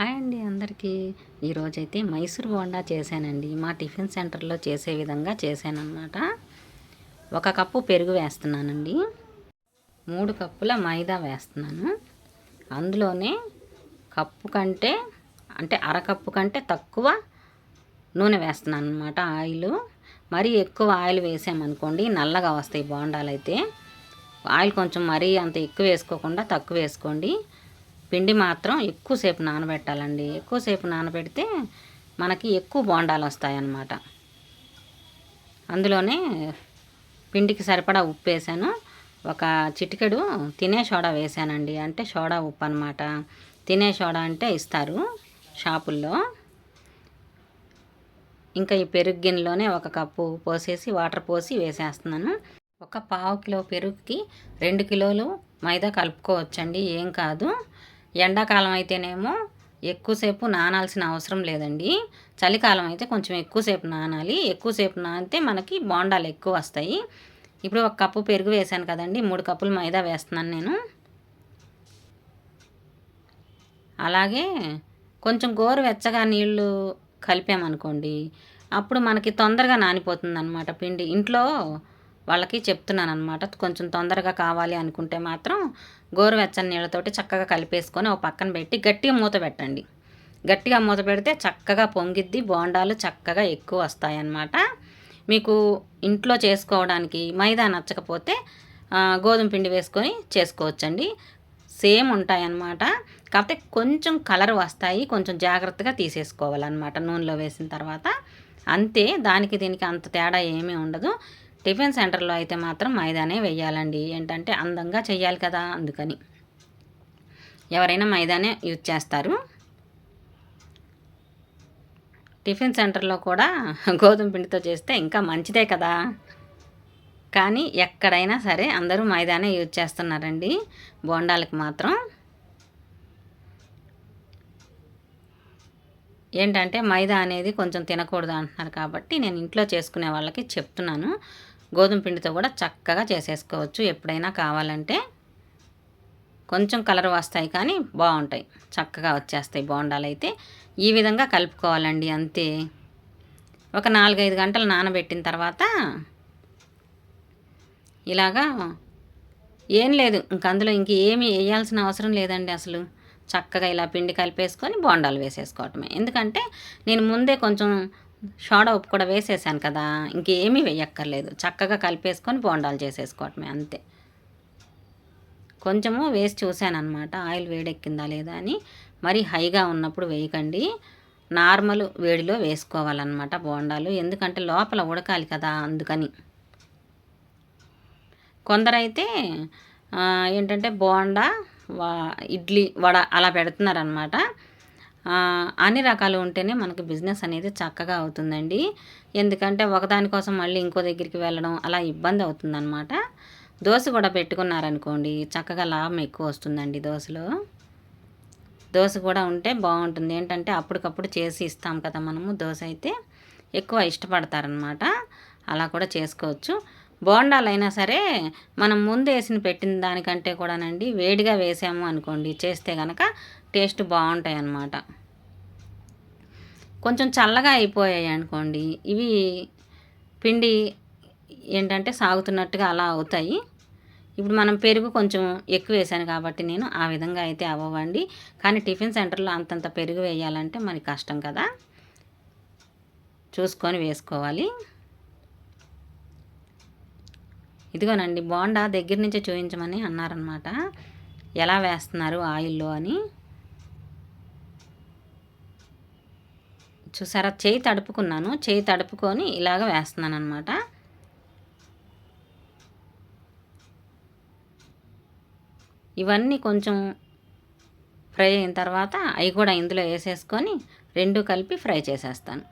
Hi అండి అందరికీ. ఈరోజైతే మైసూర్ బోండా చేశానండి. మా టిఫిన్ సెంటర్లో చేసే విధంగా చేశానన్నమాట. ఒక కప్పు పెరుగు వేస్తున్నానండి. మూడు కప్పుల మైదా వేస్తున్నాను. అందులోనే కప్పు కంటే అంటే అరకప్పు కంటే తక్కువ నూనె వేస్తున్నాను అనమాట ఆయిల్. మరీ ఎక్కువ ఆయిల్ వేసామనుకోండి నల్లగా వస్తాయి బోండాలు అయితే ఆయిల్ కొంచెం మరీ అంత ఎక్కువ వేసుకోకుండా తక్కువ వేసుకోండి. పిండి మాత్రం ఎక్కువసేపు నానబెట్టాలండి. ఎక్కువసేపు నానబెడితే మనకి ఎక్కువ బోండాలు వస్తాయన్నమాట. అందులోనే పిండికి సరిపడా ఉప్పు వేసాను. ఒక చిటికెడు తినే సోడా వేసానండి. అంటే సోడా ఉప్పు అనమాట తినే సోడా అంటే ఇస్తారు షాపుల్లో. ఇంకా ఈ పెరుగు గిన్నెలోనే ఒక కప్పు పోసేసి వాటర్ పోసి వేసేస్తున్నాను. ఒక పావు కిలో పెరుగుకి రెండు కిలోలు మైదా కలుపుకోవచ్చండి. ఏం కాదు. ఎండాకాలం అయితేనేమో ఎక్కువసేపు నానాల్సిన అవసరం లేదండి. చలికాలం అయితే కొంచెం ఎక్కువసేపు నానాలి. ఎక్కువసేపు నానితే మనకి బోండాలు ఎక్కువ వస్తాయి. ఇప్పుడు ఒక కప్పు పెరుగు వేసాను కదండి. మూడు కప్పులు మైదా వేస్తున్నాను నేను. అలాగే కొంచెం గోరువెచ్చగా నీళ్ళు కలిపామనుకోండి అప్పుడు మనకి తొందరగా నానిపోతుంది అనమాట పిండి. ఇంట్లో వాళ్ళకి చెప్తున్నాను అనమాట కొంచెం తొందరగా కావాలి అనుకుంటే మాత్రం గోరువెచ్చని నీళ్ళతోటి చక్కగా కలిపేసుకొని ఒక పక్కన పెట్టి గట్టిగా మూత పెట్టండి. గట్టిగా మూత పెడితే చక్కగా పొంగిద్ది బోండాలు చక్కగా ఎక్కువ వస్తాయన్నమాట. మీకు ఇంట్లో చేసుకోవడానికి మైదా నచ్చకపోతే గోధుమ పిండి వేసుకొని చేసుకోవచ్చండి. సేమ్ ఉంటాయన్నమాట. కాకపోతే కొంచెం కలర్ వస్తాయి కొంచెం జాగ్రత్తగా తీసేసుకోవాలన్నమాట నూనెలో వేసిన తర్వాత. అంతే దానికి దీనికి అంత తేడా ఏమీ ఉండదు. టిఫిన్ సెంటర్లో అయితే మాత్రం మైదానే వేయాలండి ఏంటంటే అందంగా చేయాలి కదా అందుకని. ఎవరైనా మైదానే యూజ్ చేస్తారు. టిఫిన్ సెంటర్లో కూడా గోధుమ పిండితో చేస్తే ఇంకా మంచిదే కదా. కానీ ఎక్కడైనా సరే అందరూ మైదానే యూజ్ చేస్తున్నారండి. బోండాలకు మాత్రం. ఏంటంటే మైదా అనేది కొంచెం తినకూడదు అంటున్నారు కాబట్టి నేను ఇంట్లో చేసుకునే వాళ్ళకి చెప్తున్నాను. గోధుమ పిండితో కూడా చక్కగా చేసేసుకోవచ్చు. ఎప్పుడైనా కావాలంటే కొంచెం కలర్ వస్తాయి కానీ బాగుంటాయి. చక్కగా వచ్చేస్తాయి బోండాలు అయితే. ఈ విధంగా కలుపుకోవాలండి అంతే. ఒక నాలుగైదు గంటలు నానబెట్టిన తర్వాత ఇలాగా ఏం లేదు. ఇంక అందులో ఇంక ఏమి వేయాల్సిన అవసరం లేదండి అసలు. చక్కగా ఇలా పిండి కలిపేసుకొని బోండాలు వేసేసుకోవటమే. ఎందుకంటే నేను ముందే కొంచెం సోడా ఉప్పు కూడా వేసేసాను కదా ఇంకేమీ వేయక్కర్లేదు. చక్కగా కలిపేసుకొని బోండాలు చేసేసుకోవటమే అంతే. కొంచెము వేసి చూశాను అనమాట ఆయిల్ వేడెక్కిందా లేదా అని. మరీ హైగా ఉన్నప్పుడు వేయకండి. నార్మల్ వేడిలో వేసుకోవాలన్నమాట బోండాలు. ఎందుకంటే లోపల ఉడకాలి కదా అందుకని. కొందరైతే ఏంటంటే బోండా ఇడ్లీ వడ అలా పెడుతున్నారనమాట అన్ని రకాలు ఉంటేనే మనకి బిజినెస్ అనేది చక్కగా అవుతుందండి. ఎందుకంటే ఒకదానికోసం మళ్ళీ ఇంకో దగ్గరికి వెళ్ళడం అలా ఇబ్బంది అవుతుందన్నమాట. దోశ కూడా పెట్టుకున్నారనుకోండి చక్కగా లాభం ఎక్కువ వస్తుందండి దోశలో. దోశ కూడా ఉంటే బాగుంటుంది. ఏంటంటే అప్పటికప్పుడు చేసి ఇస్తాం కదా మనము దోశ అయితే ఎక్కువ ఇష్టపడతారనమాట అలా కూడా చేసుకోవచ్చు. బోండాలైనా సరే మనం ముందు వేసిన పెట్టిన దానికంటే కూడానండి వేడిగా వేసాము అనుకోండి చేస్తే కనుక టేస్ట్ బాగుంటాయి అన్నమాట కొంచెం చల్లగా అయిపోయాయి అనుకోండి ఇవి పిండి ఏంటంటే సాగుతున్నట్టుగా అలా అవుతాయి. ఇప్పుడు మనం పెరుగు కొంచెం ఎక్కువ వేసాను కాబట్టి నేను ఆ విధంగా అయితే అవ్వండి కానీ టిఫిన్ సెంటర్లో అంతంత పెరుగు వేయాలంటే మరి కష్టం కదా. చూసుకొని వేసుకోవాలి. ఇదిగోనండి బోండా దగ్గర నుంచే చూపించమని అన్నారనమాట. ఎలా వేస్తున్నారు ఆయిల్లో అని. చూసారా చేయి తడుపుకున్నాను. చేయి తడుపుకొని ఇలాగ వేస్తున్నాను అనమాట ఇవన్నీ కొంచెం ఫ్రై అయిన తర్వాత అవి కూడా ఇందులో వేసేసుకొని రెండు కలిపి ఫ్రై చేసేస్తాను.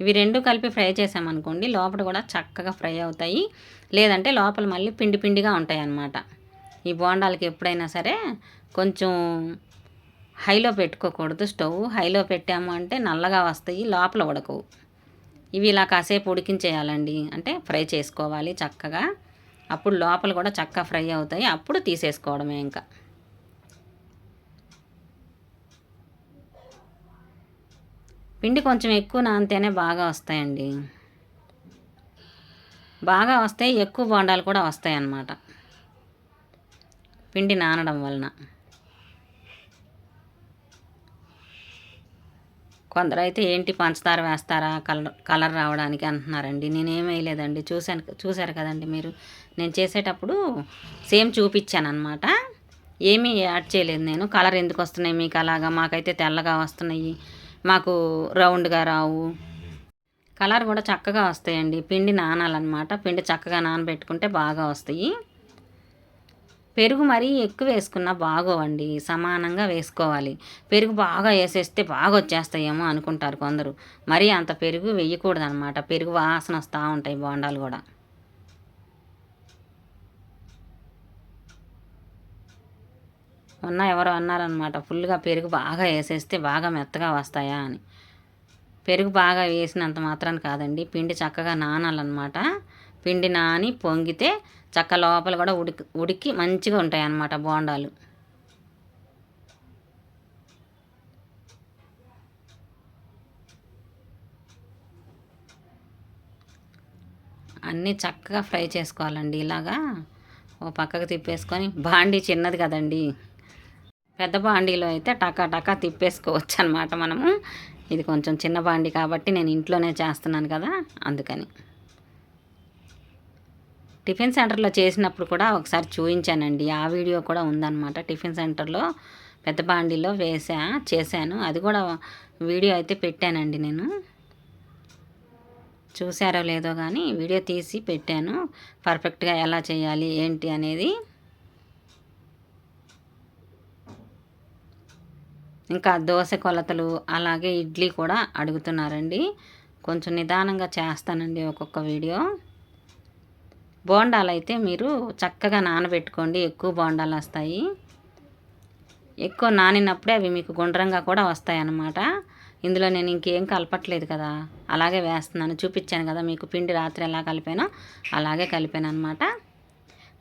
ఇవి రెండు కలిపి ఫ్రై చేసామనుకోండి లోపల కూడా చక్కగా ఫ్రై అవుతాయి. లేదంటే లోపల మళ్ళీ పిండి పిండిగా ఉంటాయి అన్నమాట ఈ బోండాలకి ఎప్పుడైనా సరే కొంచెం హైలో పెట్టుకోకూడదు. స్టవ్ హైలో పెట్టాము అంటే నల్లగా వస్తాయి లోపల ఉడకవు. ఇవి ఇలా కాసేపు ఉడికించేయాలండి. అంటే ఫ్రై చేసుకోవాలి చక్కగా. అప్పుడు లోపల కూడా చక్కగా ఫ్రై అవుతాయి. అప్పుడు తీసేసుకోవడమే ఇంకా. పిండి కొంచెం ఎక్కువ నానితేనే బాగా వస్తాయండి. బాగా వస్తాయి ఎక్కువ బోండాలు కూడా వస్తాయి అన్నమాట పిండి నానడం వలన. కొందరైతే ఏంటి పంచదార వేస్తారా? కలర్ కలర్ రావడానికి అంటున్నారండి. నేనేం వేయలేదండి చూశాను చూశారు కదండి మీరు. నేను చేసేటప్పుడు సేమ్ చూపించాను అనమాట ఏమీ యాడ్ చేయలేదు నేను. కలర్ ఎందుకు వస్తున్నాయి? మీకు అలాగా? మాకైతే తెల్లగా వస్తున్నాయి. మాకు రౌండ్గా రావు. కలర్ కూడా చక్కగా వస్తాయండి. పిండి నానాలన్నమాట. పిండి చక్కగా నానబెట్టుకుంటే బాగా వస్తాయి. పెరుగు మరీ ఎక్కువ వేసుకున్నా బాగోవండి. సమానంగా వేసుకోవాలి. పెరుగు బాగా వేసేస్తే బాగా వచ్చేస్తాయేమో అనుకుంటారు కొందరు. మరీ అంత పెరుగు వేయకూడదు అనమాట పెరుగు వాసన వస్తూ ఉంటాయి బోండాలు కూడా. మొన్న ఎవరో అన్నారనమాట. ఫుల్గా పెరుగు బాగా వేసేస్తే బాగా మెత్తగా వస్తాయా అని. పెరుగు బాగా వేసినంత మాత్రం కాదండి. పిండి చక్కగా నానాలన్నమాట పిండి నాని పొంగితే చక్క లోపల కూడా ఉడికి ఉడికి మంచిగా ఉంటాయి అన్నమాట బోండాలు. అన్నీ చక్కగా ఫ్రై చేసుకోవాలండి ఇలాగా. ఓ పక్కకు తిప్పేసుకొని బాండీ చిన్నది కదండి. పెద్ద బాండీలో అయితే టకా టకా తిప్పేసుకోవచ్చు అనమాట మనము. ఇది కొంచెం చిన్న బాండి కాబట్టి నేను ఇంట్లోనే చేస్తున్నాను కదా అందుకని. టిఫిన్ సెంటర్లో చేసినప్పుడు కూడా ఒకసారి చూపించానండి ఆ వీడియో కూడా ఉందన్నమాట. టిఫిన్ సెంటర్లో పెద్ద బాండీలో వేసా చేశాను. అది కూడా వీడియో అయితే పెట్టానండి నేను. చూసారో లేదో కానీ వీడియో తీసి పెట్టాను. పర్ఫెక్ట్గా ఎలా చేయాలి ఏంటి అనేది ఇంకా దోశ కొలతలు అలాగే ఇడ్లీ కూడా అడుగుతున్నారండి. కొంచెం నిదానంగా చేస్తానండి ఒక్కొక్క వీడియో. బోండాలు అయితే మీరు చక్కగా నానబెట్టుకోండి ఎక్కువ బోండాలు వస్తాయి. ఎక్కువ నానినప్పుడే అవి మీకు గుండ్రంగా కూడా వస్తాయి అన్నమాట ఇందులో నేను ఇంకేం కలపట్లేదు కదా అలాగే వేస్తున్నాను. చూపించాను కదా మీకు పిండి రాత్రి ఎలా కలిపానో అలాగే కలిపాను అనమాట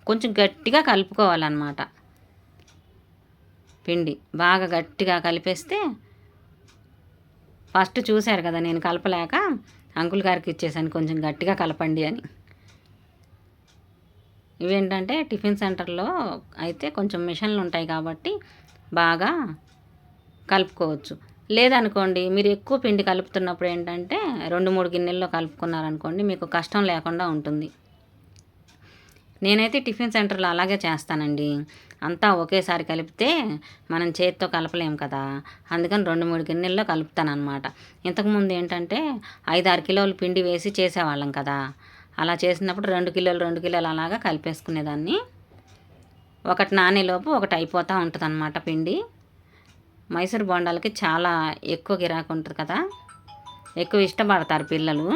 కొంచెం గట్టిగా కలుపుకోవాలన్నమాట. పిండి బాగా గట్టిగా కలిపేస్తే ఫస్ట్ చూశారు కదా నేను కలపలేక అంకుల్ గారికి ఇచ్చేసాను కొంచెం గట్టిగా కలపండి అని. ఇవేంటంటే టిఫిన్ సెంటర్లో అయితే కొంచెం మిషన్లు ఉంటాయి కాబట్టి బాగా కలుపుకోవచ్చు. లేదనుకోండి మీరు ఎక్కువ పిండి కలుపుతున్నప్పుడు ఏంటంటే రెండు మూడు గిన్నెల్లో కలుపుకున్నారనుకోండి మీకు కష్టం లేకుండా ఉంటుంది. నేనైతే టిఫిన్ సెంటర్లో అలాగే చేస్తానండి. అంతా ఒకేసారి కలిపితే మనం చేతితో కలపలేం కదా. అందుకని రెండు మూడు గిన్నెల్లో కలుపుతానమాట ఇంతకుముందు ఏంటంటే ఐదు ఆరు కిలోలు పిండి వేసి చేసేవాళ్ళం కదా. అలా చేసినప్పుడు రెండు కిలోలు రెండు కిలోలు అలాగా కలిపేసుకునేదాన్ని. ఒకటి నానేలోపు ఒకటి అయిపోతూ ఉంటుంది అనమాట పిండి. మైసూర్ బోండాలకి చాలా ఎక్కువ గిరాకు ఉంటుంది కదా. ఎక్కువ ఇష్టపడతారు పిల్లలు.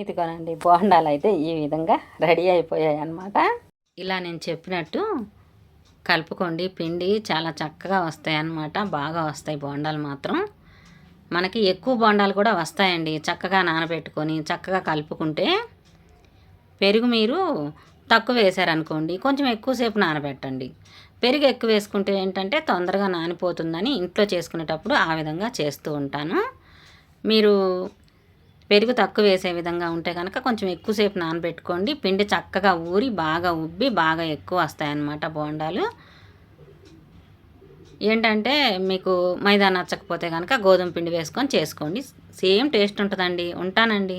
ఇదిగోనండి బోండాలు అయితే ఈ విధంగా రెడీ అయిపోయాయి అన్నమాట ఇలా నేను చెప్పినట్టు కలుపుకోండి పిండి చాలా చక్కగా వస్తాయి అన్నమాట బాగా వస్తాయి బోండాలు మాత్రం. మనకి ఎక్కువ బోండాలు కూడా వస్తాయండి. చక్కగా నానబెట్టుకొని చక్కగా కలుపుకుంటే పెరుగు మీరు తక్కువ వేశారనుకోండి కొంచెం ఎక్కువసేపు నానబెట్టండి. పెరుగు ఎక్కువ వేసుకుంటే ఏంటంటే తొందరగా నానిపోతుందని ఇంట్లో చేసుకునేటప్పుడు ఆ విధంగా చేస్తూ ఉంటాను. మీరు పెరుగు తక్కువ వేసే విధంగా ఉంటే కనుక కొంచెం ఎక్కువసేపు నానబెట్టుకోండి. పిండి చక్కగా ఊరి బాగా ఉబ్బి బాగా ఎక్కువ వస్తాయన్నమాట బోండాలు. ఏంటంటే మీకు మైదా నచ్చకపోతే కనుక గోధుమ పిండి వేసుకొని చేసుకోండి. సేమ్ టేస్ట్ ఉంటుందండి. ఉంటానండి.